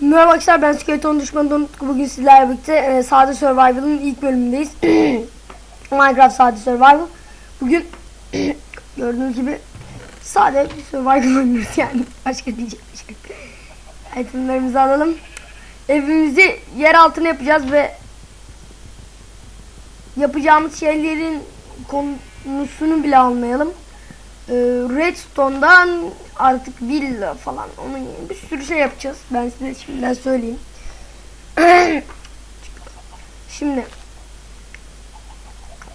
Merhaba arkadaşlar ben Skeleton Düşmanı Donut. Bugün sizlerle birlikte e, Sade Survival'ın ilk bölümündeyiz. Minecraft Sade Survival. Bugün gördüğünüz gibi sade bir survival oynuyoruz yani. Başka diyecek bir şey. Itemlerimizi alalım. Evimizi yer altına yapacağız ve yapacağımız şeylerin konusunu bile almayalım. Ee, Redstone'dan artık villa falan onun gibi bir sürü şey yapacağız. Ben size şimdiden söyleyeyim. Şimdi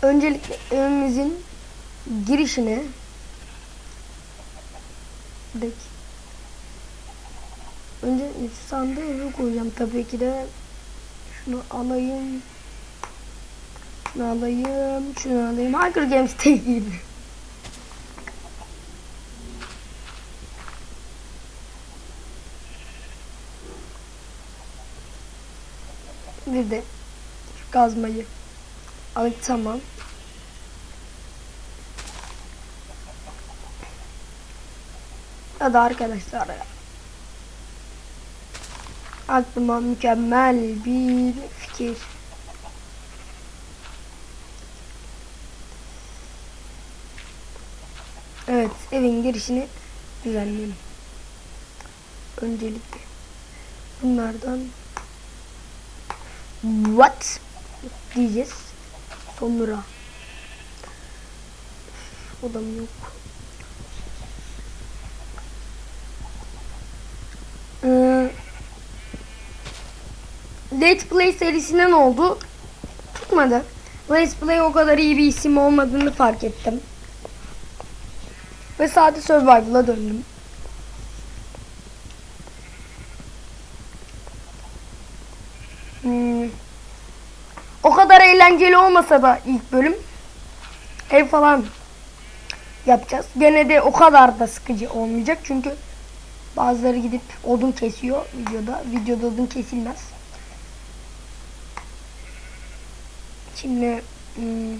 öncelikle evimizin girişine dek önce sandığı eve koyacağım tabii ki de şunu alayım şunu alayım şunu alayım Hunger Games gibi Bir de kazmayı al tamam. Ya da arkadaşlar ya. Aklıma mükemmel bir fikir. Evet, evin girişini düzenleyelim. Öncelikle bunlardan What? Diyeceğiz. Sonra. Odam yok. Ee, Let's Play serisinden oldu. Tutmadı. Let's Play o kadar iyi bir isim olmadığını fark ettim. Ve sadece Survival'a döndüm. Hmm. O kadar eğlenceli olmasa da ilk bölüm ev falan yapacağız. Gene de o kadar da sıkıcı olmayacak çünkü bazıları gidip odun kesiyor videoda. Videoda odun kesilmez. Şimdi hmm,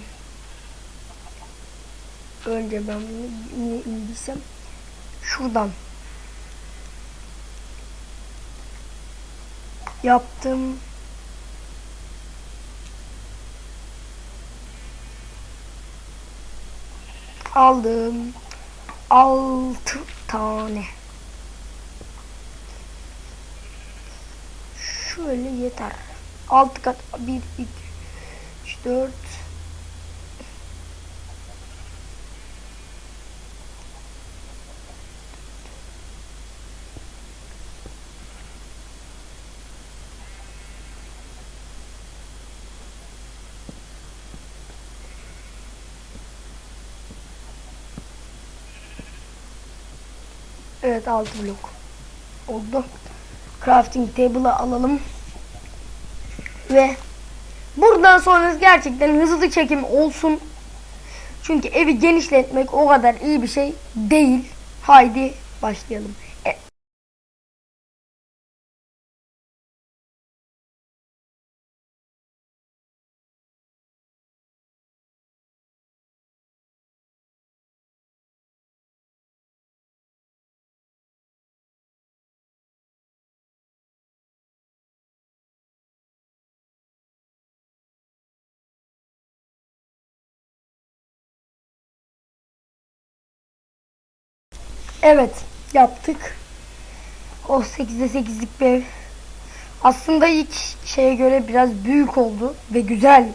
önce ben bunu niye indiysem şuradan yaptım. Aldım. Altı tane. Şöyle yeter. Altı kat. Bir, iki, üç, dört. Evet 6 blok oldu. Crafting table'ı alalım. Ve buradan sonra gerçekten hızlı çekim olsun. Çünkü evi genişletmek o kadar iyi bir şey değil. Haydi başlayalım. Evet yaptık. O 8'de 8'lik bir ev. Aslında ilk şeye göre biraz büyük oldu ve güzel.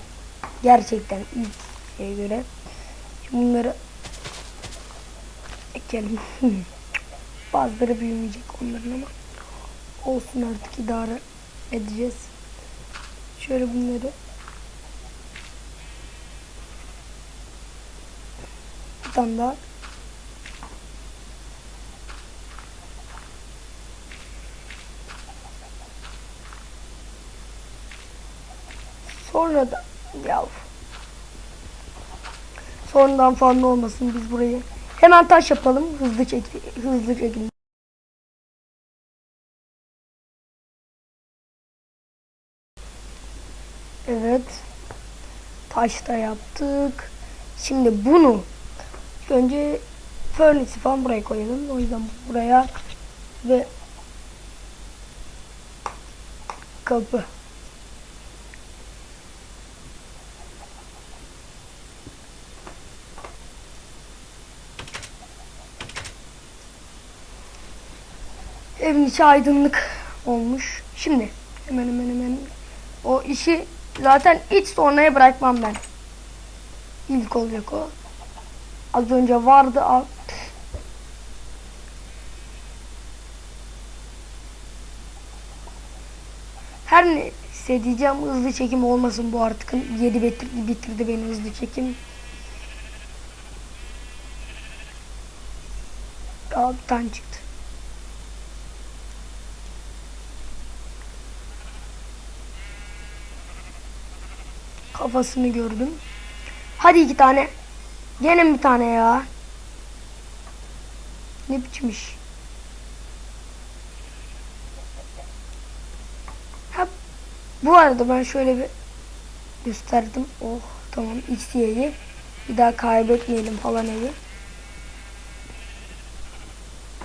Gerçekten ilk şeye göre. Bunları ekelim. Bazıları büyümeyecek onların ama olsun artık idare edeceğiz. Şöyle bunları bir tane Sonra da ya sonradan fazla olmasın biz burayı hemen taş yapalım hızlı çek hızlı şekilde. Evet. Taş da yaptık. Şimdi bunu önce furnace falan buraya koyalım. O yüzden buraya ve kapı. Evin içi aydınlık olmuş. Şimdi hemen hemen hemen o işi zaten hiç sonraya bırakmam ben. İlk olacak o. Az önce vardı al. Her neyse diyeceğim hızlı çekim olmasın bu artık. Yedi bitirdi, bitirdi beni hızlı çekim. Tane çıktı. Kafasını gördüm. Hadi iki tane. Gene bir tane ya. Ne biçim iş? Ha, bu arada ben şöyle bir gösterdim. Oh tamam XY'yi. Bir daha kaybetmeyelim falan evi.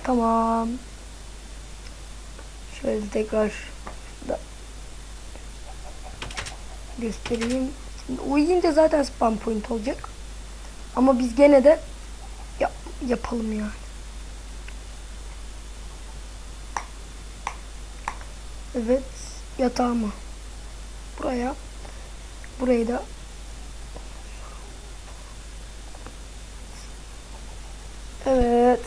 Tamam. Şöyle tekrar da göstereyim. Şimdi uyuyunca zaten spam point olacak. Ama biz gene de yap, yapalım yani. Evet yatağımı buraya burayı da Evet.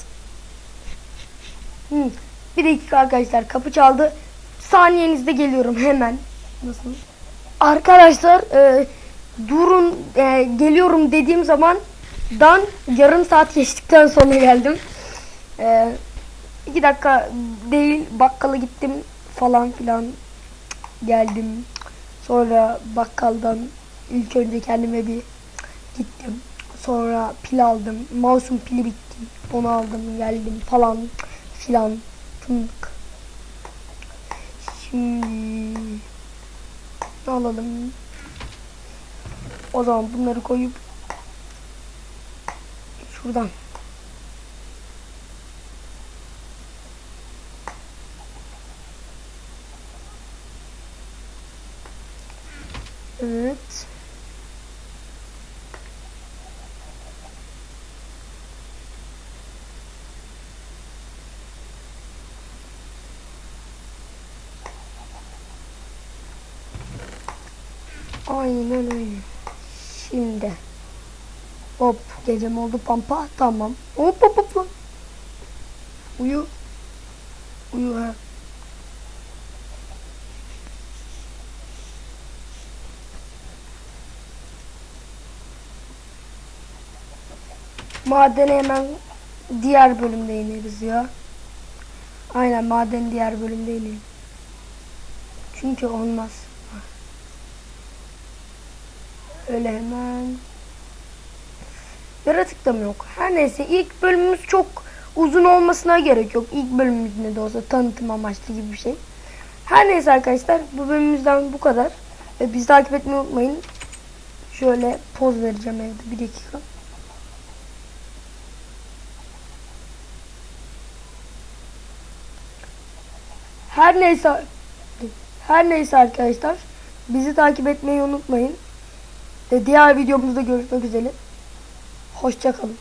Hı. Bir dakika arkadaşlar kapı çaldı. Saniyenizde geliyorum hemen. Nasıl? Arkadaşlar e, durun e, geliyorum dediğim zaman dan yarım saat geçtikten sonra geldim. E, iki dakika değil bakkala gittim falan filan geldim. Sonra bakkaldan ilk önce kendime bir gittim. Sonra pil aldım. Mouse'un pili bitti. Onu aldım geldim falan filan. Fındık. Şimdi ne alalım? O zaman bunları koyup şuradan Evet. Aynen öyle. Şimdi. Hop gecem oldu pampa. Tamam. Hop hop hop. hop. Uyu. Uyu ha. Madene hemen diğer bölümde ineriz ya. Aynen maden diğer bölümde inelim. Çünkü olmaz. Öyle hemen. Yaratık da mı yok? Her neyse ilk bölümümüz çok uzun olmasına gerek yok. İlk bölümümüz ne de olsa tanıtım amaçlı gibi bir şey. Her neyse arkadaşlar bu bölümümüzden bu kadar. Ve bizi takip etmeyi unutmayın. Şöyle poz vereceğim evde bir dakika. Her neyse her neyse arkadaşlar bizi takip etmeyi unutmayın. Ve diğer videomuzda görüşmek üzere. Hoşçakalın.